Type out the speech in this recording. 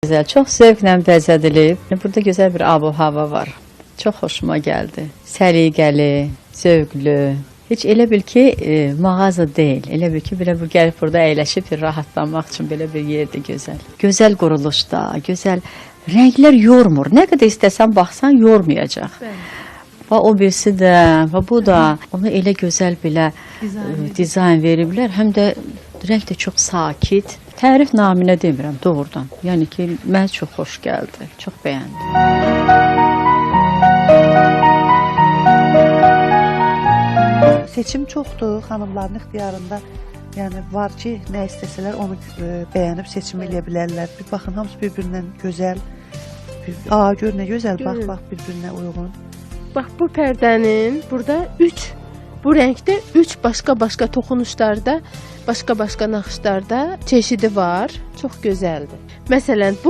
Güzel, çok zevklə bəzədilib. Burada gözəl bir ab-hava var. Çox xoşuma gəldi. Səliqəli, zövqlü. Heç elə bil ki, e, mağaza deyil. Elə bil ki, belə bu gəlib burada əyləşib bir rahatlanmaq üçün belə bir yerdir gözəl. Gözəl quruluşda, gözəl rənglər yormur. Nə qədər istəsən baxsan yormayacaq. Və o birisi də, və bu da onu elə gözəl belə dizayn, dizayn veriblər. Həm də rəng də çox sakit. Tərif naminə demirəm, doğrudan. Yəni ki, mənə çox xoş gəldi. Çox bəyəndim. Seçim çoxdur, xanımların ixtiyarında. Yəni var ki, nə istəsələr onu e, bəyənib seçim eləyə bilərlər. Bir baxın, hamısı bir-birindən gözəl. Bir, aa, gör nə gözəl, bax, bax, bir-birinə uyğun. Bax bu pərdənin burada 3 bu rəngdə 3 başqa-başqa toxunuşlarda, başqa-başqa naxışlarda çeşidi var. Çox gözəldir. Məsələn, bu